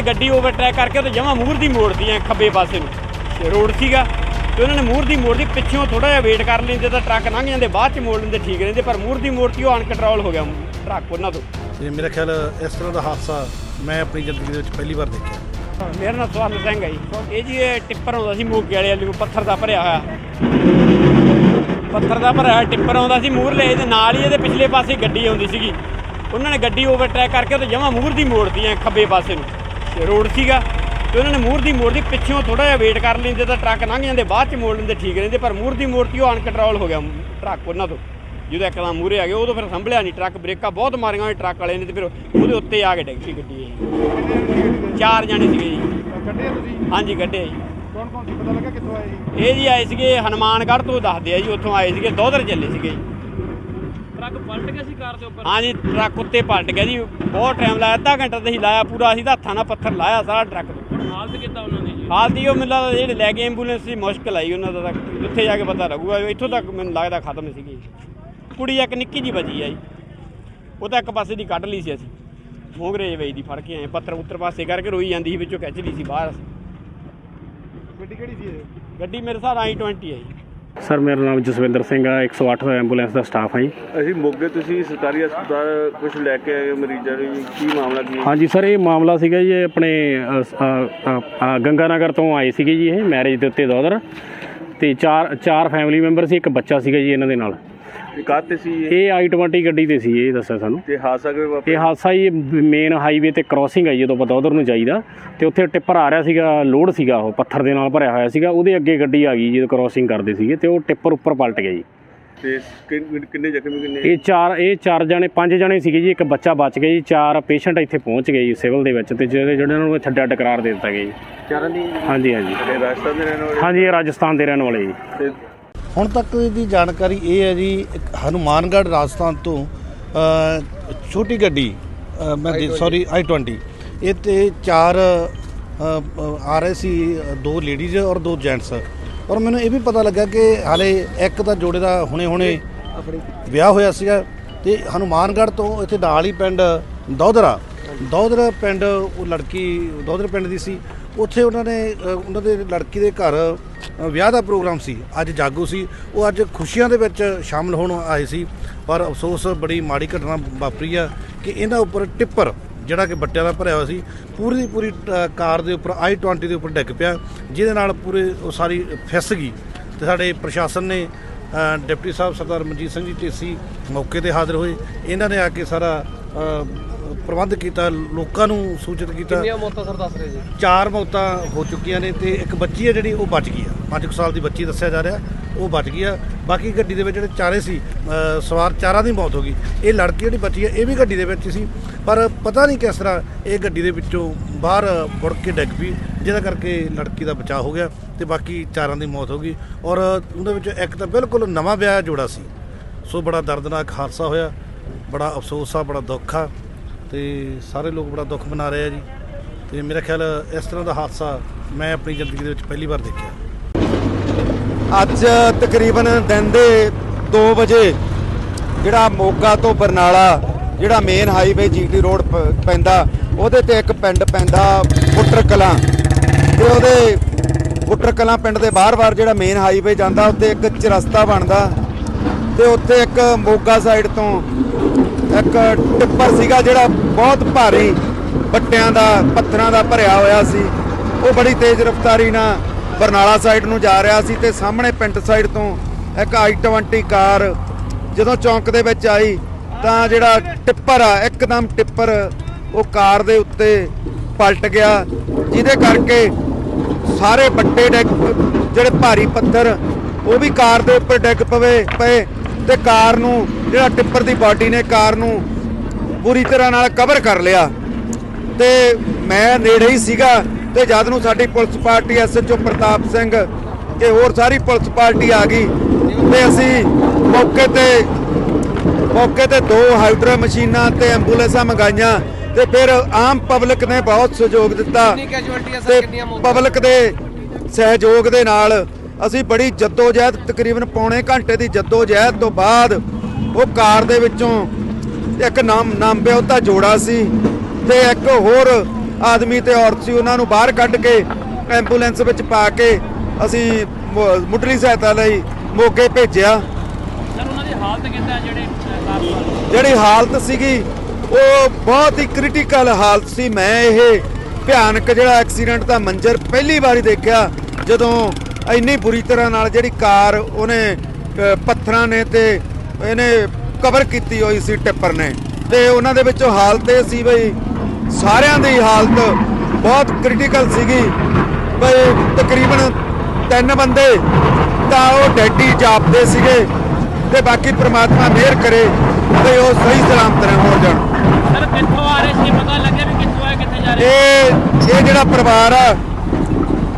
ਨੇ ਗੱਡੀ ਓਵਰਟੇਕ ਕਰਕੇ ਤੇ ਜਮਾ ਮੂਹਰ ਦੀ ਮੋੜਦੀ ਐ ਖੱਬੇ ਪਾਸੇ ਨੂੰ। ਰੋਡ ਸੀਗਾ ਤੇ ਉਹਨਾਂ ਨੇ ਮੂਹਰ ਦੀ ਮੋੜਦੀ ਪਿੱਛੋਂ ਥੋੜਾ ਜਿਹਾ ਵੇਟ ਕਰ ਲੈਂਦੇ ਤਾਂ ਟਰੱਕ ਲੰਘ ਜਾਂਦੇ ਬਾਅਦ ਚ ਮੋੜ ਲੈਂਦੇ ਠੀਕ ਰਹਿੰਦੇ ਪਰ ਮੂਹਰ ਦੀ ਮੋੜਤੀ ਉਹ ਅਨਕੰਟਰੋਲ ਹੋ ਗਿਆ ਟਰੱਕ ਉਹਨਾਂ ਤੋਂ। ਤੇ ਮੇਰਾ ਖਿਆਲ ਇਸ ਤਰ੍ਹਾਂ ਦਾ ਹਾਦਸਾ ਮੈਂ ਆਪਣੀ ਜ਼ਿੰਦਗੀ ਦੇ ਵਿੱਚ ਪਹਿਲੀ ਵਾਰ ਦੇਖਿਆ। ਮੇਰਾ ਨਾਮ ਸਵਰਨ ਸਿੰਘ ਹੈ ਇਹ ਜੀ ਇਹ ਟਿੱਪਰ ਆਉਂਦਾ ਸੀ ਮੋਗੇ ਵਾਲੇ ਵੱਲੋਂ ਪੱਥਰ ਦਾ ਭਰਿਆ ਹੋਇਆ। ਪੱਥਰ ਦਾ ਭਰਿਆ ਟਿੱਪਰ ਆਉਂਦਾ ਸੀ ਮੂਹਰਲੇ ਇਹਦੇ ਨਾਲ ਹੀ ਇਹਦੇ ਪਿਛਲੇ ਪਾਸੇ ਗੱਡੀ ਆਉਂਦੀ ਸੀਗੀ। ਉਹਨਾਂ ਨੇ ਗੱਡੀ ਓਵਰਟੇਕ ਕਰਕੇ ਤੇ ਜਮਾ ਮੂਹਰ ਦੀ ਮੋੜਤੀ ਐ ਖੱਬੇ ਪਾਸੇ ਨੂੰ। ਰੋਡ ਸੀਗਾ ਤੇ ਉਹਨਾਂ ਨੇ ਮੂਹਰ ਦੀ ਮੋੜਦੀ ਪਿੱਛੋਂ ਥੋੜਾ ਜਿਹਾ ਵੇਟ ਕਰ ਲੈਂਦੇ ਤਾਂ ਟਰੱਕ ਲੰਘ ਜਾਂਦੇ ਬਾਅਦ ਚ ਮੋੜ ਲੈਂਦੇ ਠੀਕ ਰਹਿੰਦੇ ਪਰ ਮੂਹਰ ਦੀ ਮੋੜਤੀ ਉਹ ਅਨਕੰਟਰੋਲ ਹੋ ਗਿਆ ਟਰੱਕ ਉਹਨਾਂ ਤੋਂ। ਜਦੋਂ ਇੱਕਦਮ ਮੂਹਰੇ ਆ ਗਏ ਉਦੋਂ ਫਿਰ ਸੰਭਲਿਆ ਨਹੀਂ ਟਰੱਕ ਬ੍ਰੇਕਾਂ ਬਹੁਤ ਮਾਰੀਆਂ ਹੋਏ ਟਰੱਕ ਵਾਲੇ ਨੇ ਤੇ ਫਿਰ ਉਹਦੇ ਉੱਤੇ ਆ ਕੇ ਡਿੱਗ ਪਈ ਗੱਡੀ ਇਹ। ਚਾਰ ਜਾਣੇ ਸੀਗੇ ਜੀ। ਕੱਢੇ ਤੁਸੀਂ? ਹਾਂਜੀ ਕੱਢੇ ਜੀ। ਕੌਣ ਕੌਣ ਸੀ? ਪਤਾ ਲੱਗਾ ਕਿੱਥੋਂ ਆਏ ਜੀ? ਇਹ ਜੀ ਆਏ ਸੀਗੇ ਹਨੂਮਾਨਗੜ੍ਹ ਤੋਂ ਦੱਸਦੇ ਆ ਜੀ ਉੱਥੋਂ ਆਏ ਸੀਗੇ ਦੋਧਰ ਚੱਲੇ ਸੀਗੇ ਜੀ। ਟਰੱਕ ਪਲਟ ਗਿਆ ਸੀ ਕਾਰ ਦੇ ਉੱਪਰ? ਹਾਂਜੀ ਟਰੱਕ ਉੱਤੇ ਪਲਟ ਗਿਆ ਜੀ। ਬਹੁਤ ਟਾਈਮ ਲਾਇਆ ਅੱਧਾ ਘੰਟਾ ਤੇ ਹੀ ਲਾਇਆ ਪੂਰਾ। ਅਸੀਂ ਤਾਂ ਹੱਥਾਂ ਨਾਲ ਪੱਥਰ ਲਾਇਆ ਸਾਰਾ ਟਰੱਕ ਹਾਲਤ ਕਿੱਦਾਂ ਉਹਨਾਂ ਦੀ ਜੀ? ਹਾਲ ਦੀ ਉਹ ਮੈਨੂੰ ਲੱਗਦਾ ਜਿਹੜੇ ਲੈ ਗਏ ਐਂਬੂਲੈਂਸ ਸੀ ਮੁਸ਼ਕਲ ਆਈ ਉਹਨਾਂ ਦਾ ਤਾਂ ਉੱਥੇ ਜਾ ਕੇ ਪਤਾ ਲੱਗੂਗਾ। ਇੱਥੋਂ ਤੱਕ ਮੈਨੂੰ ਲੱਗਦਾ ਖਤਮ ਸੀਗੀ ਕੁੜੀ ਇੱਕ ਨਿੱਕੀ ਜੀ ਬਚੀ ਆ ਜੀ। ਉਹ ਤਾਂ ਇੱਕ ਪਾਸੇ ਦੀ ਕੱਢ ਲਈ ਸੀ ਅਸੀਂ। ਮੋਗਰੇ ਵੇਈ ਦੀ ਫੜ ਕੇ ਆਏ ਪੱਥਰ ਉੱਤਰ ਪਾਸੇ ਕਰਕੇ ਰੋਈ ਜਾਂਦੀ ਸੀ ਵਿੱਚੋਂ ਖਿੱਚ ਲਈ ਸੀ ਬਾਹਰ। ਗੱਡੀ ਕਿਹੜੀ ਸੀ ਇਹ? ਗੱਡੀ ਮੇਰੇ ਸਾਹ ਆਈ 20 ਹੈ ਜੀ। ਸਰ ਮੇਰਾ ਨਾਮ ਜਸਵਿੰਦਰ ਸਿੰਘ ਆ 108 ਐਂਬੂਲੈਂਸ ਦਾ ਸਟਾਫ ਹਾਂ ਜੀ। ਅਸੀਂ ਮੋਗੇ ਤੁਸੀਂ ਸਰਕਾਰੀ ਹਸਪਤਾਲ ਕੁਝ ਲੈ ਕੇ ਆਏ ਹੋ ਮਰੀਜ਼ਾਂ ਨੂੰ। ਕੀ ਮਾਮਲਾ ਕੀ ਹੈ? ਹਾਂਜੀ ਸਰ ਇਹ ਮਾਮਲਾ ਸੀਗਾ ਜੀ ਇਹ ਆਪਣੇ ਅ, ਗੰਗਾਨਗਰ ਤੋਂ ਆਏ ਸੀਗੇ ਜੀ ਇਹ ਮੈਰਿਜ ਦੇ ਉੱਤੇ ਦੋਦਰ। ਤੇ ਚਾਰ ਚਾਰ ਫੈਮਿਲੀ ਮੈਂਬਰ ਸੀ ਇੱਕ ਬੱਚਾ ਸੀਗਾ ਜੀ ਇਹਨਾਂ ਦੇ ਨਾਲ। ਕਾਹਤੇ ਸੀ ਇਹ? ਇਹ i20 ਗੱਡੀ ਤੇ ਸੀ ਇਹ ਦੱਸਿਆ ਸਾਨੂੰ। ਤੇ ਹਾਦਸਾ ਕਿਵੇਂ ਇਹ ਵਾਪਰਿਆ ਹਾਦਸਾ ਜੀ ਮੇਨ ਹਾਈਵੇ ਤੇ ਕ੍ਰਾਸਿੰਗ ਹੈ ਜਦੋਂ ਆਪਾਂ ਉਧਰ ਨੂੰ ਜਾਈਦਾ। ਤੇ ਉੱਥੇ ਟਿੱਪਰ ਆ ਰਿਹਾ ਸੀਗਾ ਲੋਡ ਸੀਗਾ ਉਹ ਪੱਥਰ ਦੇ ਨਾਲ ਭਰਿਆ ਹੋਇਆ ਸੀਗਾ। ਉਹਦੇ ਅੱਗੇ ਗੱਡੀ ਆ ਗਈ ਜਦੋਂ ਕ੍ਰਾਸਿੰਗ ਕਰਦੇ ਸੀਗੇ ਤੇ ਉਹ ਟਿੱਪਰ ਉੱਪਰ ਪਲਟ ਗਿਆ ਜੀ। ਤੇ ਕਿੰਨ- ਕਿੰਨੇ ਜ਼ਖਮੀ ਕਿੰਨੇ ਇਹ ਚਾਰ ਇਹ ਚਾਰ ਜਣੇ ਪੰਜ ਜਣੇ ਸੀਗੇ ਜੀ ਇੱਕ ਬੱਚਾ ਬਚ ਗਿਆ ਜੀ ਚਾਰ ਪੇਸ਼ੈਂਟ ਇੱਥੇ ਪਹੁੰਚ ਗਏ ਜੀ ਸਿਵਲ ਦੇ ਵਿੱਚ ਤੇ ਜਿਹੜੇ ਜਿਹੜੇ ਨੂੰ ਇੱਥੇ ਡੈਡ ਕਰਾਰ ਦੇ ਦਿੱਤਾ ਗਿਆ ਜੀ। ਚਾਰਾਂ ਦੀ ਹਾਂਜੀ ਹਾਂਜੀ। ਰਾਜਸਥਾਨ ਦੇ ਰਹਿਣ ਵਾਲੇ? ਹਾਂਜੀ ਇਹ ਰਾਜਸਥਾਨ ਦੇ ਰਹਿਣ ਵਾਲੇ ਜੀ। ਤੇ ਹੁਣ ਤੱਕ ਦੀ ਜਾਣਕਾਰੀ ਇਹ ਹੈ ਜੀ ਹਨੂਮਾਨਗੜ੍ਹ ਰਾਜਸਥਾਨ ਤੋਂ ਛੋਟੀ ਗੱਡੀ ਮੈਂ ਸੌਰੀ i20 ਇਹ ਤੇ ਚਾਰ ਆ ਰਹੇ ਸੀ ਦੋ ਲੇਡੀਜ਼ ਔਰ ਦੋ ਜੈਂਟਸ ਔਰ ਮੈਨੂੰ ਇਹ ਵੀ ਪਤਾ ਲੱਗਾ ਕਿ ਹਾਲੇ ਇੱਕ ਤਾਂ ਜੋੜੇ ਦਾ ਹੁਣੇ-ਹੁਣੇ ਵਿਆਹ ਹੋਇਆ ਸੀਗਾ ਤੇ ਹਨੂਮਾਨਗੜ੍ਹ ਤੋਂ ਇੱਥੇ ਨਾਲ ਹੀ ਪਿੰਡ ਦੌਦਰਾ ਦੌਦਰਾ ਪਿੰਡ ਉਹ ਲੜਕੀ ਦੌਦਰ ਪਿੰਡ ਦੀ ਸੀ। ਉੱਥੇ ਉਹਨਾਂ ਨੇ ਉਹਨਾਂ ਦੇ ਲੜਕੀ ਦੇ ਘਰ ਵਿਆਹ ਦਾ ਪ੍ਰੋਗਰਾਮ ਸੀ ਅੱਜ ਜਾਗੋ ਸੀ ਉਹ ਅੱਜ ਖੁਸ਼ੀਆਂ ਦੇ ਵਿੱਚ ਸ਼ਾਮਲ ਹੋਣ ਆਏ ਸੀ ਪਰ ਅਫਸੋਸ ਬੜੀ ਮਾੜੀ ਘਟਨਾ ਵਾਪਰੀ ਆ ਕਿ ਇਹਨਾਂ ਉੱਪਰ ਟਿੱਪਰ ਜਿਹੜਾ ਕਿ ਬੱਟਿਆਂ ਦਾ ਭਰਿਆ ਹੋਇਆ ਸੀ ਪੂਰੀ ਦੀ ਪੂਰੀ ਅ, ਕਾਰ ਦੇ ਉੱਪਰ i20 ਦੇ ਉੱਪਰ ਡਿੱਗ ਪਿਆ ਜਿਹਦੇ ਨਾਲ ਪੂਰੇ ਉਹ ਸਾਰੀ ਫਿਸ ਗਈ ਤੇ ਸਾਡੇ ਪ੍ਰਸ਼ਾਸਨ ਨੇ ਡਿਪਟੀ ਸਾਹਿਬ ਸਰਦਾਰ ਮਨਜੀਤ ਸਿੰਘ ਜੀ ਢੇਸੀ ਮੌਕੇ ਤੇ ਹਾਜ਼ਰ ਹੋਏ ਇਹਨਾਂ ਨੇ ਆ ਕੇ ਸਾਰਾ ਪ੍ਰਬੰਧ ਕੀਤਾ ਲੋਕਾਂ ਨੂੰ ਸੂਚਿਤ ਕੀਤਾ। ਕਿੰਨੀਆਂ ਮੌਤਾਂ ਸਰ ਦੱਸ ਰਹੇ ਜੀ? ਚਾਰ ਮੌਤਾਂ ਹੋ ਚੁੱਕੀਆਂ ਨੇ ਤੇ ਇੱਕ ਬੱਚੀ ਹੈ ਜਿਹੜੀ ਉਹ ਬਚ ਗਈ ਆ। 5 ਸਾਲ ਦੀ ਬੱਚੀ ਦੱਸਿਆ ਜਾ ਰਿਹਾ ਉਹ ਬਚ ਗਈ ਆ। ਬਾਕੀ ਗੱਡੀ ਦੇ ਵਿੱਚ ਜਿਹੜੇ ਚਾਰੇ ਸੀ ਸਵਾਰ ਚਾਰਾਂ ਦੀ ਮੌਤ ਹੋ ਗਈ। ਇਹ ਲੜਕੀ ਜਿਹੜੀ ਬੱਚੀ ਹੈ ਇਹ ਵੀ ਗੱਡੀ ਦੇ ਵਿੱਚ ਸੀ। ਪਰ ਪਤਾ ਨਹੀਂ ਕਿਸ ਤਰ੍ਹਾਂ ਇਹ ਗੱਡੀ ਦੇ ਵਿੱਚੋਂ ਬਾਹਰ ਮੁੜ ਕੇ ਡਿੱਗ ਪਈ ਜਿਹਦਾ ਕਰਕੇ ਲੜਕੀ ਦਾ ਬਚਾਅ ਹੋ ਗਿਆ ਤੇ ਬਾਕੀ ਚਾਰਾਂ ਦੀ ਮੌਤ ਹੋ ਗਈ। ਔਰ ਉਹਦੇ ਵਿੱਚ ਇੱਕ ਤਾਂ ਬਿਲਕੁਲ ਨਵਾਂ ਵਿਆਹ ਜੋੜਾ ਸੀ। ਸੋ ਬੜਾ ਦਰਦਨਾਕ ਹਾਦਸਾ ਹੋਇਆ ਬੜਾ ਅਫਸੋਸ ਆ ਬੜਾ ਦੁੱਖ ਆ। ਤੇ ਸਾਰੇ ਲੋਕ ਬੜਾ ਦੁੱਖ ਮਨਾ ਰਹੇ ਆ ਜੀ। ਤੇ ਮੇਰਾ ਖਿਆਲ ਇਸ ਤਰ੍ਹਾਂ ਦਾ ਹਾਦਸਾ ਮੈਂ ਆਪਣੀ ਜ਼ਿੰਦਗੀ ਦੇ ਵਿੱਚ ਪਹਿਲੀ ਵਾਰ ਦੇਖਿਆ। ਅੱਜ ਤਕਰੀਬਨ ਦਿਨ ਦੇ 2 ਵਜੇ ਜਿਹੜਾ ਮੋਗਾ ਤੋਂ ਬਰਨਾਲਾ, ਜਿਹੜਾ ਮੇਨ ਹਾਈਵੇ ਜੀਟੀ ਰੋਡ ਪ- ਪੈਂਦਾ, ਉਹਦੇ ਤੇ ਇੱਕ ਪਿੰਡ ਪੈਂਦਾ ਪੁੱਟਰ ਕਲਾਂ ਤੇ ਉਹਦੇ ਬੁੱਟਰ ਕਲਾਂ ਪਿੰਡ ਦੇ ਬਾਹਰ-ਬਾਹਰ ਜਿਹੜਾ ਮੇਨ ਹਾਈਵੇ ਜਾਂਦਾ ਉੱਤੇ ਇੱਕ ਚਰਸਤਾ ਬਣਦਾ। ਤੇ ਉੱਥੇ ਇੱਕ ਮੋਗਾ ਸਾਈਡ ਤੋਂ ਇੱਕ ਟਿੱਪਰ ਸੀਗਾ ਜਿਹੜਾ ਬਹੁਤ ਭਾਰੀ ਬੱਟਿਆਂ ਦਾ, ਪੱਥਰਾਂ ਦਾ ਭਰਿਆ ਹੋਇਆ ਸੀ। ਉਹ ਬੜੀ ਤੇਜ਼ ਰਫ਼ਤਾਰੀ ਨਾਲ ਬਰਨਾਲਾ ਸਾਈਡ ਨੂੰ ਜਾ ਰਿਹਾ ਸੀ ਤੇ ਸਾਹਮਣੇ ਪਿੰਡ ਸਾਈਡ ਤੋਂ ਇੱਕ i20 ਕਾਰ ਜਦੋਂ ਚੌਂਕ ਦੇ ਵਿੱਚ ਆਈ ਤਾਂ ਜਿਹੜਾ ਟਿੱਪਰ ਆ, ਇੱਕਦਮ ਟਿੱਪਰ ਉਹ ਕਾਰ ਦੇ ਉੱਤੇ ਪਲਟ ਗਿਆ, ਜਿਹਦੇ ਕਰਕੇ ਸਾਰੇ ਵੱਡੇ ਡਿੱਗ ਜਿਹੜੇ ਭਾਰੀ ਪੱਥਰ, ਉਹ ਵੀ ਕਾਰ ਦੇ ਉੱਪਰ ਡਿੱਗ ਪਵੇ, ਪਏ ਤੇ ਕਾਰ ਨੂੰ, ਜਿਹੜਾ ਟਿੱਪਰ ਦੀ ਬਾਡੀ ਨੇ ਕਾਰ ਨੂੰ ਪੂਰੀ ਤਰ੍ਹਾਂ ਨਾਲ ਕਵਰ ਕਰ ਲਿਆ। ਤੇ ਮੈਂ ਨੇੜੇ ਹੀ ਸੀਗਾ ਤੇ ਜਦ ਨੂੰ ਸਾਡੀ police party SHO Partap Singh ਤੇ ਹੋਰ ਸਾਰੀ ਪੁਲਿਸ ਪਾਰਟੀ ਆ ਗਈ ਤੇ ਅਸੀਂ ਮੌਕੇ ਤੇ ਮੌਕੇ ਤੇ ਦੋ ਹਾਈਡਰਾ ਮਸ਼ੀਨਾਂ ਤੇ ਐਂਬੂਲੈਂਸਾਂ ਮੰਗਾਈਆਂ ਤੇ ਫਿਰ ਆਮ ਪਬਲਿਕ ਨੇ ਬਹੁਤ ਸਹਿਯੋਗ ਦਿੱਤਾ ਤੇ ਪਬਲਿਕ ਦੇ ਸਹਿਯੋਗ ਦੇ ਨਾਲ ਅਸੀਂ ਬੜੀ ਜੱਦੋ-ਜਹਿਦ ਤਕਰੀਬਨ ਪੌਣੇ ਘੰਟੇ ਦੀ ਜੱਦੋ-ਜਹਿਦ ਤੋਂ ਬਾਅਦ ਉਹ ਕਾਰ ਦੇ ਵਿੱਚੋਂ ਇੱਕ ਨਾਮ ਨਾਮ ਉਹਦਾ ਜੋੜਾ ਸੀ ਤੇ ਇੱਕ ਹੋਰ ਆਦਮੀ ਤੇ ਔਰਤ ਸੀ ਉਹਨਾਂ ਨੂੰ ਬਾਹਰ ਕੱਢ ਕੇ ਐਂਬੂਲੈਂਸ ਵਿੱਚ ਪਾ ਕੇ ਅਸੀਂ ਮੁੱਢਲੀ ਸਹਾਇਤਾ ਲਈ ਮੋਗੇ ਭੇਜਿਆ। ਸਰ ਉਹਨਾਂ ਦੀ ਹਾਲਤ ਕਿੱਦਾਂ ਹੈ ਜਿਹੜੇ ਹਾਲਤ ਸੀਗੀ ਉਹ ਬਹੁਤ ਹੀ ਕ੍ਰਿਟੀਕਲ ਹਾਲਤ ਸੀ। ਮੈਂ ਇਹ ਭਿਆਨਕ ਜਿਹੜਾ ਐਕਸੀਡੈਂਟ ਦਾ ਮੰਜ਼ਰ ਪਹਿਲੀ ਵਾਰੀ ਦੇਖਿਆ ਜਦੋਂ ਇੰਨੀ ਬੁਰੀ ਤਰ੍ਹਾਂ ਨਾਲ ਜਿਹੜੀ ਕਾਰ ਉਹਨੇ ਪੱਥਰਾਂ ਨੇ ਤੇ ਇਹਨੇ ਕਵਰ ਕੀਤੀ ਹੋਈ ਸੀ ਟਿੱਪਰ ਨੇ। ਤੇ ਉਹਨਾਂ ਦੇ ਵਿੱਚੋਂ ਹਾਲਤ ਇਹ ਸੀ ਬਈ ਸਾਰਿਆਂ ਦੀ ਹਾਲਤ ਬਹੁਤ ਕ੍ਰਿਟੀਕਲ ਸੀਗੀ। ਬਈ ਤਕਰੀਬਨ ਤਿੰਨ ਬੰਦੇ ਤਾਂ ਉਹ ਡੈਡੀ ਜਾਪਦੇ ਸੀਗੇ ਤੇ ਬਾਕੀ ਪ੍ਰਮਾਤਮਾ ਮਿਹਰ ਕਰੇ ਤੇ ਉਹ ਸਹੀ ਸਲਾਮਤ ਰਹਿ ਹੋ ਜਾਣ। ਸਰ ਕਿੱਥੋਂ ਆ ਰਹੇ ਸੀ? ਪਤਾ ਲੱਗਿਆ ਵੀ ਕਿੱਥੋਂ ਆਏ ਕਿੱਥੇ ਜਾ ਰਹੇ ਇਹ ਇਹ ਜਿਹੜਾ ਪਰਿਵਾਰ ਆ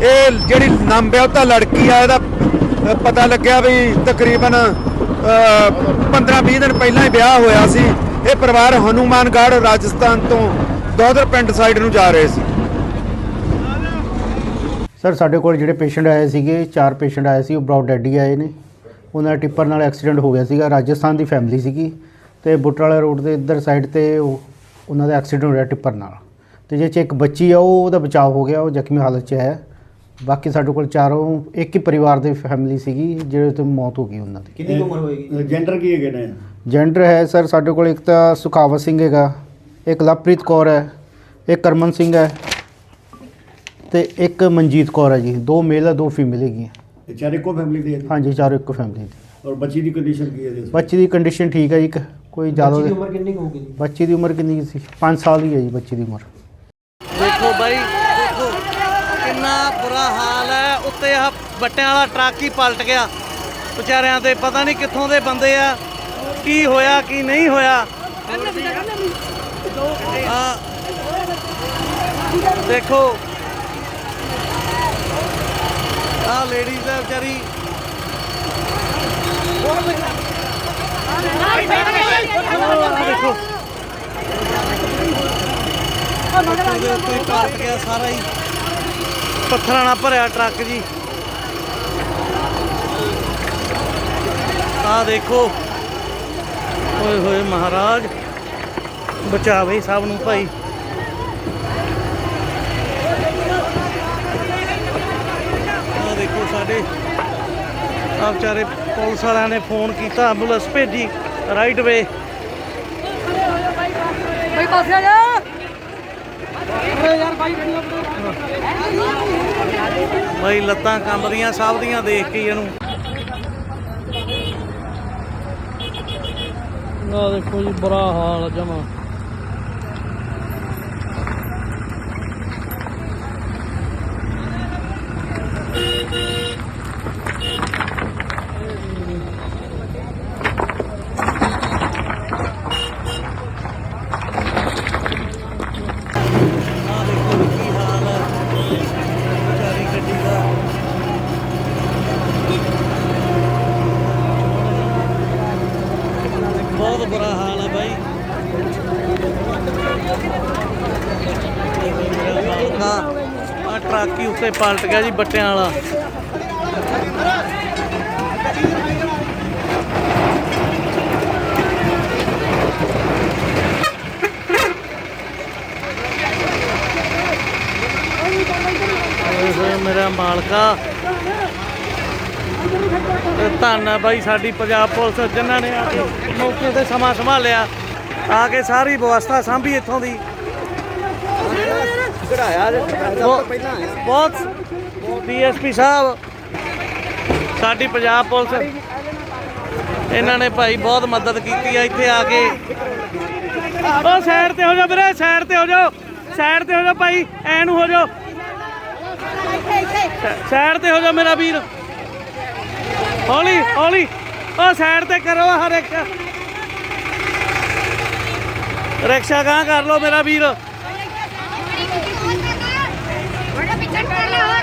ਇਹ ਜਿਹੜੀ ਨਵਵਿਆਹੁਤਾ ਲੜਕੀ ਆ ਇਹਦਾ ਪਤਾ ਲੱਗਿਆ ਵੀ ਤਕਰੀਬਨ 15-20 ਦਿਨ ਪਹਿਲਾਂ ਹੀ ਵਿਆਹ ਹੋਇਆ ਸੀ। ਇਹ ਪਰਿਵਾਰ ਹਨੂਮਾਨਗੜ੍ਹ, ਰਾਜਸਥਾਨ ਤੋਂ ਦੋਦਰ ਪਿੰਡ ਸਾਈਡ ਨੂੰ ਜਾ ਰਹੇ ਸੀ। ਸਰ, ਸਾਡੇ ਕੋਲ ਜਿਹੜੇ ਪੇਸ਼ੈਂਟ ਆਏ ਸੀਗੇ, ਚਾਰ ਪੇਸ਼ੈਂਟ ਆਏ ਸੀ, ਉਹ ਬਰਾਊਡ ਡੈਡੀ ਆਏ ਨੇ। ਉਹਨਾਂ ਦਾ ਟਿੱਪਰ ਨਾਲ ਐਕਸੀਡੈਂਟ ਹੋ ਗਿਆ ਸੀਗਾ, ਰਾਜਸਥਾਨ ਦੀ ਫੈਮਿਲੀ ਸੀਗੀ। ਤੇ ਬੁੱਟਰਾਲਾ ਰੋਡ ਦੇ ਇੱਧਰ ਸਾਈਡ ਤੇ ਉਹਨਾਂ ਦਾ ਐਕਸੀਡੈਂਟ ਹੋ ਗਿਆ ਟਿੱਪਰ ਨਾਲ। ਤੇ ਜੇ ਚ ਇੱਕ ਬੱਚੀ ਆ, ਉਹ ਉਹਦਾ ਬਚਾਅ ਹੋ ਗਿਆ, ਉਹ ਜ਼ਖਮੀ ਹਾਲਤ 'ਚ ਹੈ। ਬਾਕੀ ਸਾਡੇ ਕੋਲ ਚਾਰੋਂ ਇੱਕ ਹੀ ਪਰਿਵਾਰ ਦੀ ਫੈਮਿਲੀ ਸੀਗੀ ਜਿਹੜੇ ਤੋਂ ਮੌਤ ਹੋ ਗਈ ਉਹਨਾਂ ਦੀ। ਕਿੰਨੀ ਕੁ ਉਮਰ ਹੋਏਗੀ ਜੈਂਡਰ ਕੀ ਹੈਗੇ ਨੇ? ਜੈਂਡਰ ਹੈ ਸਰ ਸਾਡੇ ਕੋਲ ਇੱਕ ਤਾਂ ਸੁਖਾਵਤ ਸਿੰਘ ਹੈਗਾ ਇੱਕ ਲਵਪ੍ਰੀਤ ਕੌਰ ਹੈ ਇੱਕ ਕਰਮਨ ਸਿੰਘ ਹੈ ਤੇ ਇੱਕ ਮਨਜੀਤ ਕੌਰ ਹੈ ਜੀ। ਦੋ ਮੇਲ ਹੈ ਦੋ ਫੀਮੇਲ ਹੈਗੀਆਂ। ਇਹ ਚਾਰੇ ਕੋ ਫੈਮਿਲੀ ਦੇ ਹੈ? ਹਾਂਜੀ ਚਾਰੋਂ ਇੱਕੋ ਫੈਮਿਲੀ ਦੀ। ਔਰ ਬੱਚੀ ਦੀ ਕੰਡੀਸ਼ਨ ਕੀ ਹੈ ਜੀ? ਬੱਚੀ ਦੀ ਕੰਡੀਸ਼ਨ ਠੀਕ ਹੈ ਜੀ ਕ- ਕੋਈ ਜ਼ਿਆਦਾ ਬੱਚੀ ਦੀ ਉਮਰ ਕਿੰਨੀ ਕੁ ਹੋਊਗੀ ਜੀ? ਬੱਚੀ ਦੀ ਉਮਰ ਕਿੰਨੀ ਕੁ ਸੀ? 5 ਸਾਲ ਦੀ ਹੈ ਜੀ ਬੱਚੀ ਦੀ ਉਮਰ। ਦੇਖੋ ਬਾਈ ਕਿੰਨਾ ਬੁਰਾ ਹਾਲ ਹੈ ਉੱਤੇ ਆ ਬੱਟਿਆਂ ਵਾਲਾ ਟਰੱਕ ਹੀ ਪਲਟ ਗਿਆ। ਵਿਚਾਰਿਆਂ ਤੇ ਪਤਾ ਨਹੀਂ ਕਿੱਥੋਂ ਦੇ ਬੰਦੇ ਆ ਕੀ ਹੋਇਆ ਕੀ ਨਹੀਂ ਹੋਇਆ। ਆ ਦੇਖੋ। ਆ ਲੇਡੀਜ਼ ਦਾ ਵਿਚਾਰੀ। ਦੇਖੋ। ਉਹਦੇ ਉੱਤੇ ਹੀ ਪਲਟ ਗਿਆ ਸਾਰਾ ਹੀ। ਪੱਥਰਾਂ ਨਾਲ ਭਰਿਆ ਟਰੱਕ ਜੀ। ਆ ਦੇਖੋ। ਓਏ ਹੋਏ ਮਹਾਰਾਜ। ਬਚਾਵੇ ਸਭ ਨੂੰ ਭਾਈ। ਆ ਦੇਖੋ ਸਾਡੇ। ਆ ਵਿਚਾਰੇ ਪੁਲਿਸ ਵਾਲਿਆਂ ਨੇ ਫੋਨ ਕੀਤਾ, ਐਂਬੂਲੈਂਸ ਭੇਜੀ ਰਾਈਟ ਵੇ ਭਾਈ ਲੱਤਾਂ ਕੰਬਦੀਆਂ ਸਭ ਦੀਆਂ ਦੇਖ ਕੇ ਇਹਨੂੰ। ਆ ਦੇਖੋ ਜੀ ਬੁਰਾ ਹਾਲ ਜਮਾ ਆ ਦੇਖੋ ਕੀ ਹਾਲ ਹੈ ਵਿਚਾਰੀ ਗੱਡੀ ਦਾ ਬਹੁਤ ਬੁਰਾ ਹਾਲ ਹੈ ਬਾਈ ਆ ਟਰੱਕ ਪਲਟ ਗਿਆ ਜੀ ਬੱਟਿਆਂ ਵਾਲਾ। ਮੇਰਾ ਮਾਲਕਾ। ਤੇ ਧੰਨ ਹੈ ਬਾਈ ਸਾਡੀ ਪੰਜਾਬ ਪੁਲਿਸ ਜਿਨ੍ਹਾਂ ਨੇ ਆ ਕੇ ਮੌਕੇ ਤੇ ਸਮਾਂ ਸੰਭਾਲਿਆ, ਆ ਕੇ ਸਾਰੀ ਵਿਵਸਥਾ ਸਾਂਭੀ ਇੱਥੋਂ ਦੀ। ਕਢਾਇਆ ਬਹੁਤ- ਬਹੁਤ ਡੀਐਸਪੀ ਸਾਹਿਬ ਸਾਡੀ ਪੰਜਾਬ ਪੁਲਿਸ ਇਹਨਾਂ ਨੇ ਭਾਈ ਬਹੁਤ ਮਦਦ ਕੀਤੀ ਆ ਇੱਥੇ ਆ ਕੇ। ਉਹ ਸਾਈਡ ਤੇ ਹੋ ਜਾ ਵੀਰੇ ਸਾਈਡ ਤੇ ਹੋ ਜਾ ਸਾਈਡ ਤੇ ਹੋ ਜਾ ਭਾਈ ਐ ਨੂੰ ਹੋ ਜਾ ਸਾਈਡ ਤੇ ਹੋ ਜਾ ਮੇਰਾ ਵੀਰ। ਹੌਲੀ ਹੌਲੀ ਉਹ ਸਾਈਡ ਤੇ ਕਰੋ ਆਹ ਰਿਕਸ਼ਾ। ਰਿਕਸ਼ਾ ਗਾਂ ਕਰ ਲਓ ਮੇਰਾ ਵੀਰ ਬੜਾ ਪਿੱਛੇ ਕਰ ਲੈ ਹੋਰ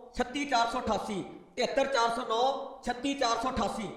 36488 73409 36488